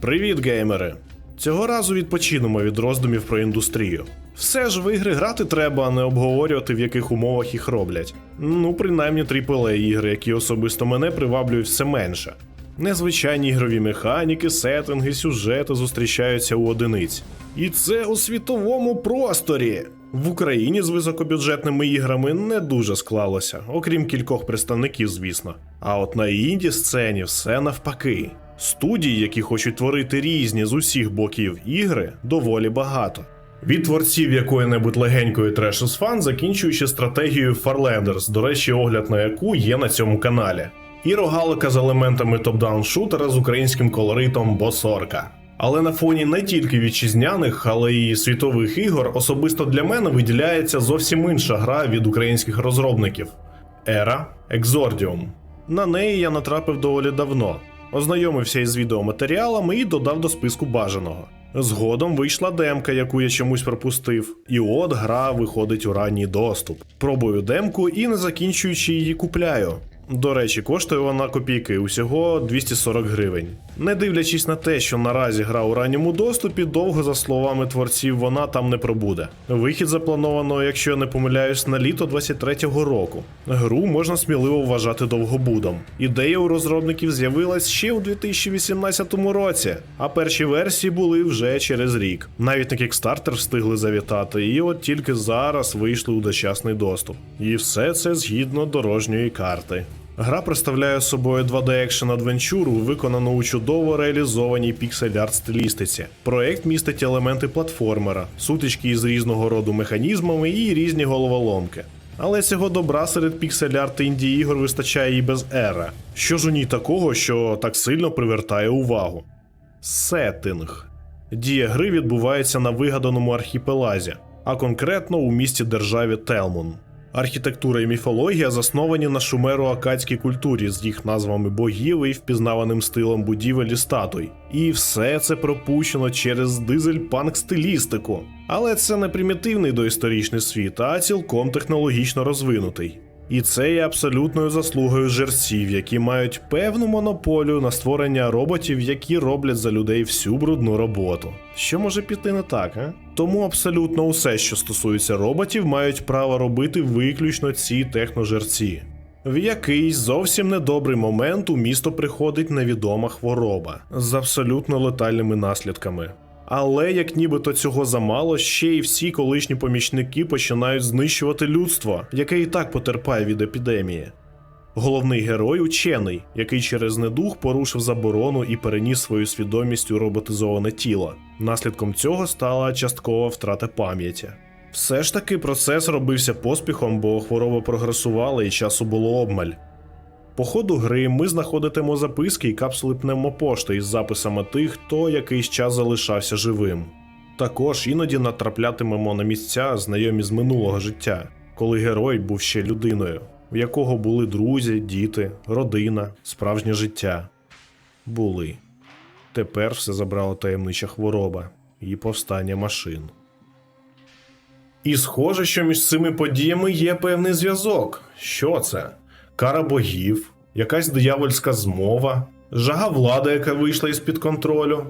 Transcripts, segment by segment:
Привіт, геймери! Цього разу відпочинемо від роздумів про індустрію. Все ж в ігри грати треба, а не обговорювати, в яких умовах їх роблять. Ну, принаймні AAA ігри, які особисто мене приваблюють все менше. Незвичайні ігрові механіки, сеттинги, сюжети зустрічаються у одиниць. І це у світовому просторі. В Україні з високобюджетними іграми не дуже склалося, окрім кількох представників, звісно. А от на інді сцені все навпаки. Студій, які хочуть творити різні з усіх боків ігри, доволі багато. Від творців якої-небудь легенької Trash is Fun, закінчуючи стратегією Farlanders, до речі, огляд на яку є на цьому каналі. І рогалика з елементами топ-даун шутера з українським колоритом Босорка. Але на фоні не тільки вітчизняних, але й світових ігор особисто для мене виділяється зовсім інша гра від українських розробників Ера Exordium. На неї я натрапив доволі давно, ознайомився із відеоматеріалами і додав до списку бажаного. Згодом вийшла демка, яку я чомусь пропустив, і от гра виходить у ранній доступ. Пробую демку і не закінчуючи її купляю. До речі, коштує вона копійки, усього 240 гривень. Не дивлячись на те, що наразі гра у ранньому доступі, довго, за словами творців, вона там не пробуде. Вихід заплановано, якщо я не помиляюсь, на літо 23-го року. Гру можна сміливо вважати довгобудом. Ідея у розробників з'явилась ще у 2018 році, а перші версії були вже через рік. Навіть на Kickstarter встигли завітати, і от тільки зараз вийшли у дочасний доступ. І все це згідно дорожньої карти. Гра представляє собою 2D екшен адвенчуру, виконану у чудово реалізованій піксель-арт стилістиці. Проект містить елементи платформера, сутички із різного роду механізмами і різні головоломки. Але цього добра серед піксель-арт інді ігор вистачає і без ера. Що ж у ній такого, що так сильно привертає увагу? Сеттинг. Дія гри відбувається на вигаданому архіпелазі, а конкретно у місті державі Телмун. Архітектура і міфологія засновані на шумеро-акадській культурі з їх назвами богів і впізнаваним стилем будівель і статуй. І все це пропущено через дизель-панк стилістику. Але це не примітивний доісторичний світ, а цілком технологічно розвинутий. І це є абсолютною заслугою жерців, які мають певну монополію на створення роботів, які роблять за людей всю брудну роботу. Що може піти не так, а? Тому абсолютно усе, що стосується роботів, мають право робити виключно ці техножерці. В якийсь зовсім недобрий момент у місто приходить невідома хвороба з абсолютно летальними наслідками. Але як нібито цього замало, ще й всі колишні помічники починають знищувати людство, яке і так потерпає від епідемії. Головний герой учений, який через недух порушив заборону і переніс свою свідомість у роботизоване тіло. Наслідком цього стала часткова втрата пам'яті. Все ж таки процес робився поспіхом, бо хвороба прогресувала і часу було обмаль. По ходу гри ми знаходитимо записки і капсули пневмопошти із записами тих, хто якийсь час залишався живим. Також іноді натраплятимемо на місця, знайомі з минулого життя, коли герой був ще людиною, в якого були друзі, діти, родина, справжнє життя. Були. Тепер все забрала таємнича хвороба і повстання машин. І схоже, що між цими подіями є певний зв'язок. Що це? Кара богів, якась диявольська змова, жага влади, яка вийшла із-під контролю.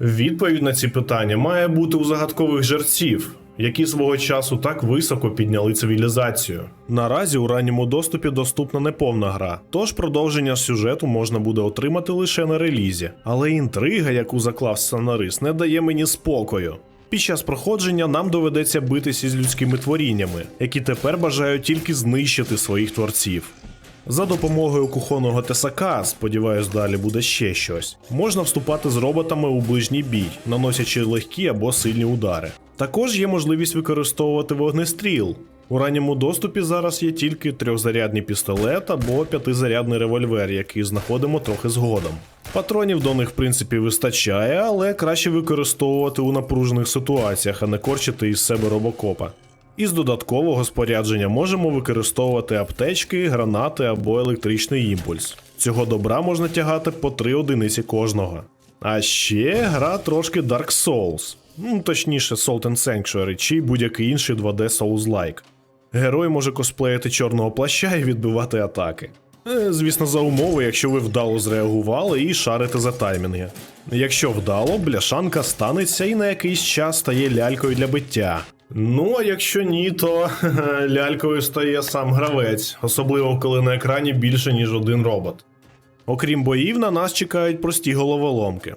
Відповідь на ці питання має бути у загадкових жерців, які свого часу так високо підняли цивілізацію. Наразі у ранньому доступі доступна неповна гра, тож продовження сюжету можна буде отримати лише на релізі. Але інтрига, яку заклав сценарист, не дає мені спокою. Під час проходження нам доведеться битися з людськими творіннями, які тепер бажають тільки знищити своїх творців. За допомогою кухонного тесака, сподіваюсь, далі буде ще щось. Можна вступати з роботами у ближній бій, наносячи легкі або сильні удари. Також є можливість використовувати вогнестріл. У ранньому доступі зараз є тільки трьохзарядний пістолет або п'ятизарядний револьвер, який знаходимо трохи згодом. Патронів до них, в принципі, вистачає, але краще використовувати у напружених ситуаціях, а не корчити із себе робокопа. Із додаткового спорядження можемо використовувати аптечки, гранати або електричний імпульс. Цього добра можна тягати по 3 одиниці кожного. А ще гра трошки Dark Souls, ну точніше Salt and Sanctuary чи будь-який інший 2D Souls-like. Герой може косплеїти чорного плаща і відбивати атаки. Е, Звісно, за умови, якщо ви вдало зреагували і шарите за таймінги. Якщо вдало, бляшанка станеться і на якийсь час стає лялькою для биття. Ну, а якщо ні, то лялькою стає сам гравець, особливо коли на екрані більше, ніж один робот. Окрім боїв, на нас чекають прості головоломки.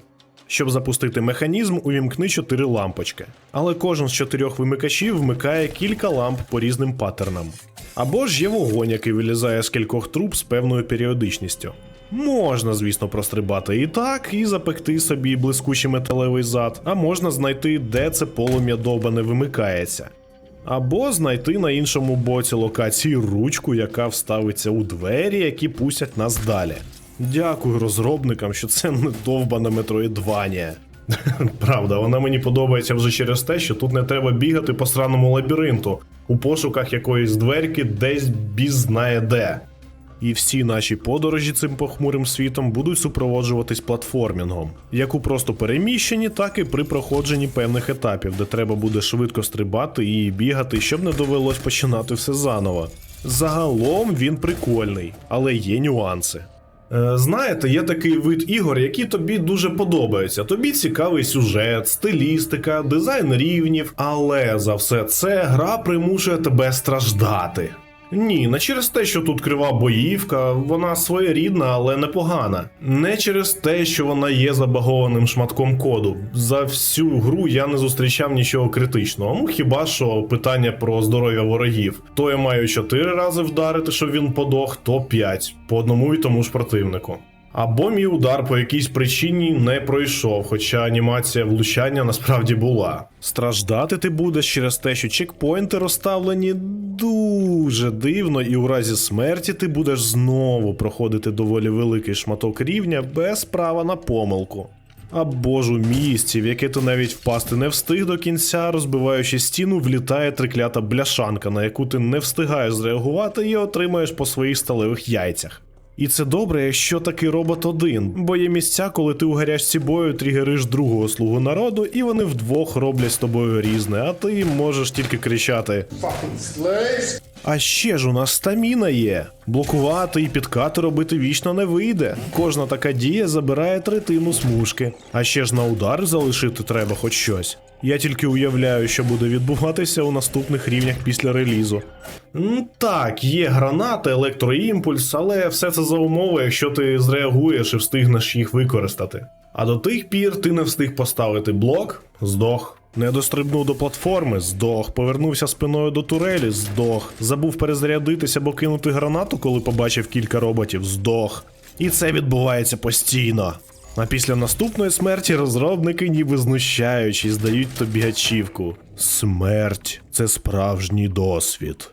Щоб запустити механізм, увімкни 4 лампочки. Але кожен з чотирьох вимикачів вмикає кілька ламп по різним паттернам. Або ж є вогонь, який вилізає з кількох труб з певною періодичністю. Можна, звісно, прострибати і так, і запекти собі блискучий металевий зад, а можна знайти, де це полум'я довбане вимикається. Або знайти на іншому боці локації ручку, яка вставиться у двері, які пустять нас далі. Дякую розробникам, що це не довбана метроїдванія. Правда, вона мені подобається вже через те, що тут не треба бігати по сраному лабіринту у пошуках якоїсь дверки десь біз знає де. І всі наші подорожі цим похмурим світом будуть супроводжуватись платформінгом, як у просто переміщенні, так і при проходженні певних етапів, де треба буде швидко стрибати і бігати, щоб не довелось починати все заново. Загалом він прикольний, але є нюанси. Е, Знаєте, є такий вид ігор, які тобі дуже подобаються. Тобі цікавий сюжет, стилістика, дизайн рівнів, але за все це гра примушує тебе страждати. Ні, не через те, що тут крива боївка, вона своєрідна, але непогана. Не через те, що вона є забагованим шматком коду. За всю гру я не зустрічав нічого критичного. Ну хіба що питання про здоров'я ворогів. То я маю 4 рази вдарити, щоб він подох, то 5 по одному і тому ж противнику. Або мій удар по якійсь причині не пройшов, хоча анімація влучання насправді була. Страждати ти будеш через те, що чекпоінти розставлені дуже дивно, і у разі смерті ти будеш знову проходити доволі великий шматок рівня без права на помилку. Або ж у місці, в яке ти навіть впасти не встиг до кінця, розбиваючи стіну, влітає триклята бляшанка, на яку ти не встигаєш зреагувати і отримаєш по своїх сталевих яйцях. І це добре, якщо такий робот один, бо є місця, коли ти у гарячці бою тригериш другого слугу народу, і вони вдвох роблять з тобою різне, а ти можеш тільки кричати. А ще ж у нас стаміна є. Блокувати і підкати робити вічно не вийде. Кожна така дія забирає третину смужки. А ще ж на удар залишити треба хоч щось. Я тільки уявляю, що буде відбуватися у наступних рівнях після релізу. Так, є гранати, електроімпульс, але все це за умови, якщо ти зреагуєш і встигнеш їх використати. А до тих пір ти не встиг поставити блок, здох. Не дострибнув до платформи, здох. Повернувся спиною до турелі, здох. Забув перезарядитися або кинути гранату, коли побачив кілька роботів, здох. І це відбувається постійно. А після наступної смерті розробники, ніби знущаючись, дають тобі ачівку. Смерть це справжній досвід.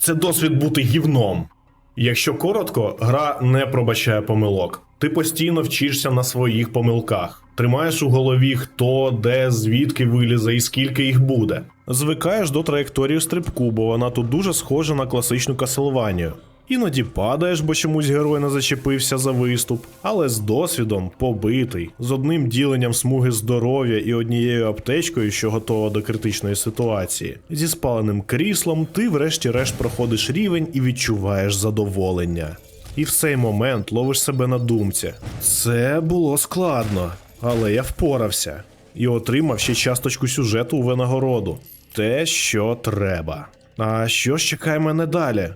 Це досвід бути гівном. Якщо коротко, гра не пробачає помилок. Ти постійно вчишся на своїх помилках. Тримаєш у голові, хто, де, звідки вилізе і скільки їх буде. Звикаєш до траєкторії стрибку, бо вона тут дуже схожа на класичну Каселванію. Іноді падаєш, бо чомусь герой не зачепився за виступ, але з досвідом побитий, з одним діленням смуги здоров'я і однією аптечкою, що готова до критичної ситуації. Зі спаленим кріслом ти врешті-решт проходиш рівень і відчуваєш задоволення. І в цей момент ловиш себе на думці. Це було складно, але я впорався і отримав ще часточку сюжету у винагороду. Те, що треба. А що ж чекає мене далі?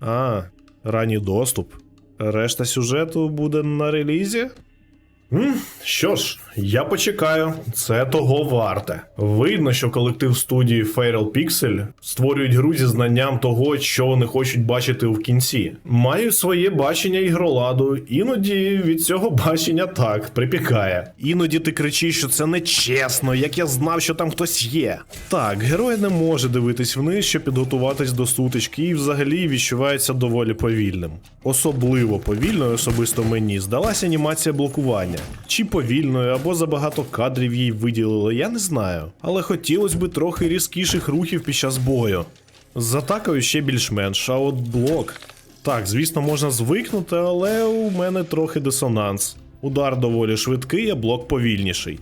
А, ранній доступ. Решта сюжету буде на релізі? Що ж, я почекаю, це того варте. Видно, що колектив студії Feral Pixel створюють гру зі знанням того, що вони хочуть бачити в кінці. Мають своє бачення ігроладу, іноді від цього бачення так припікає. Іноді ти кричиш, що це нечесно, як я знав, що там хтось є. Так, герой не може дивитись вниз, щоб підготуватись до сутички, і взагалі відчувається доволі повільним. Особливо повільною особисто мені здалася анімація блокування. Чи повільною, або забагато кадрів їй виділили, я не знаю. Але хотілося б трохи різкіших рухів під час бою. З атакою ще більш-менш, а от блок. Так, звісно, можна звикнути, але у мене трохи дисонанс. Удар доволі швидкий, а блок повільніший.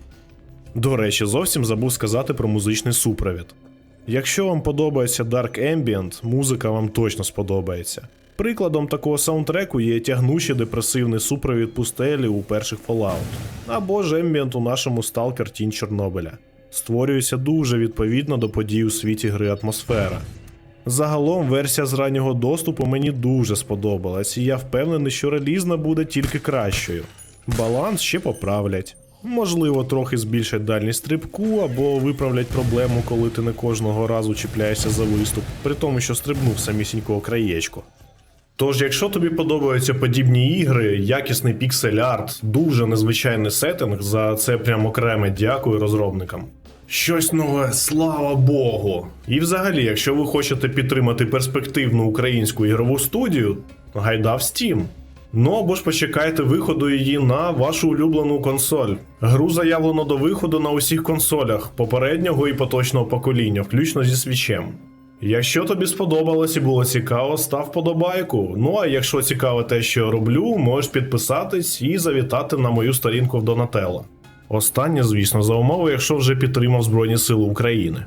До речі, зовсім забув сказати про музичний супровід. Якщо вам подобається Dark Ambient, музика вам точно сподобається. Прикладом такого саундтреку є тягнучий депресивний супровід пустелі у перших Fallout, або ж ембієнт у нашому Stalker Тінь Чорнобиля. Створюється дуже відповідно до подій у світі гри атмосфера. Загалом версія з раннього доступу мені дуже сподобалась, і я впевнений, що релізна буде тільки кращою. Баланс ще поправлять. Можливо, трохи збільшать дальність стрибку або виправлять проблему, коли ти не кожного разу чіпляєшся за виступ, при тому, що стрибнув самісінького краєчко. Тож, якщо тобі подобаються подібні ігри, якісний піксель-арт, дуже незвичайний сеттинг, за це прям окреме дякую розробникам. Щось нове, слава Богу! І взагалі, якщо ви хочете підтримати перспективну українську ігрову студію, гайда в Steam. Ну або ж почекайте виходу її на вашу улюблену консоль. Гру заявлено до виходу на усіх консолях попереднього і поточного покоління, включно зі свічем. Якщо тобі сподобалось і було цікаво, став подобайку. Ну а якщо цікаве те, що я роблю, можеш підписатись і завітати на мою сторінку в Донателло. Останнє, звісно, за умови, якщо вже підтримав Збройні Сили України.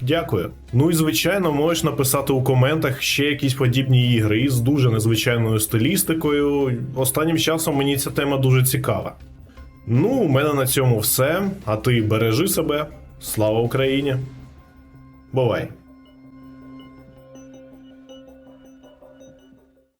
Дякую. Ну і звичайно, можеш написати у коментах ще якісь подібні ігри із дуже незвичайною стилістикою. Останнім часом мені ця тема дуже цікава. Ну, у мене на цьому все. А ти бережи себе. Слава Україні! Бувай!